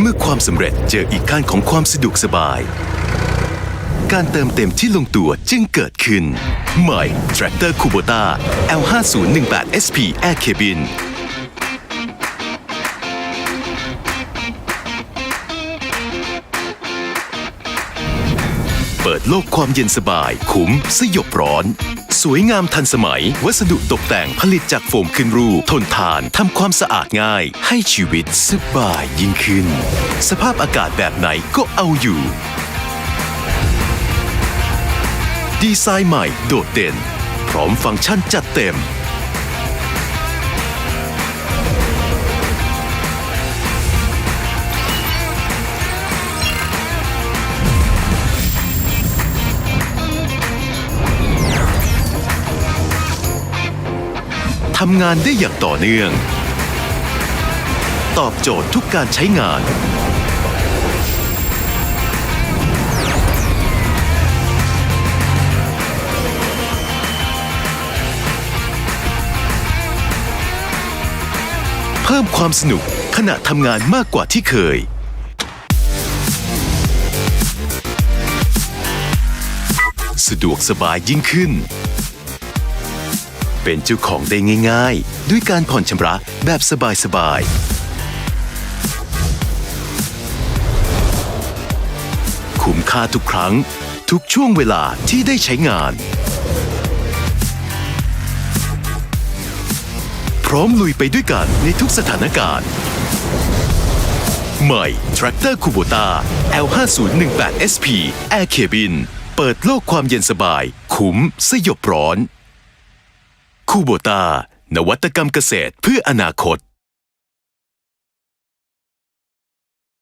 เมื่อความสำเร็จเจออีกขั้นของความสะดวกสบาย การเติมเต็มที่ลงตัวจึงเกิดขึ้น ใหม่ Tractor Kubota L5018 SP Air Cabin ปิดโลกความเย็นสบาย คุ้มสยบร้อน สวยงามทันสมัย วัสดุตกแต่งผลิตจากโฟมขึ้นรูปทนทานทำความสะอาดง่าย ให้ชีวิตสบายยิ่งขึ้น สภาพอากาศแบบไหนก็เอาอยู่ ดีไซน์ใหม่โดดเด่น พร้อมฟังก์ชันจัดเต็ม ทำงานได้อย่างต่อเนื่อง ตอบโจทย์ทุกการใช้งาน เพิ่มความสนุกขณะทำงานมากกว่าที่เคยสะดวกสบายยิ่งขึ้น เป็นเจ้าของได้ง่าย ๆ ด้วยการผ่อนชำระแบบสบายๆ คุ้มค่าทุกครั้ง ทุกช่วงเวลาที่ได้ใช้งาน พร้อมลุยไปด้วยกันในทุกสถานการณ์ ใหม่ Tractor Kubota L5018 SP Air Cabin เปิดโลกความเย็นสบาย คุ้มสยบร้อน คูโบตานวัตกรรมเกษตรเพื่ออนาคต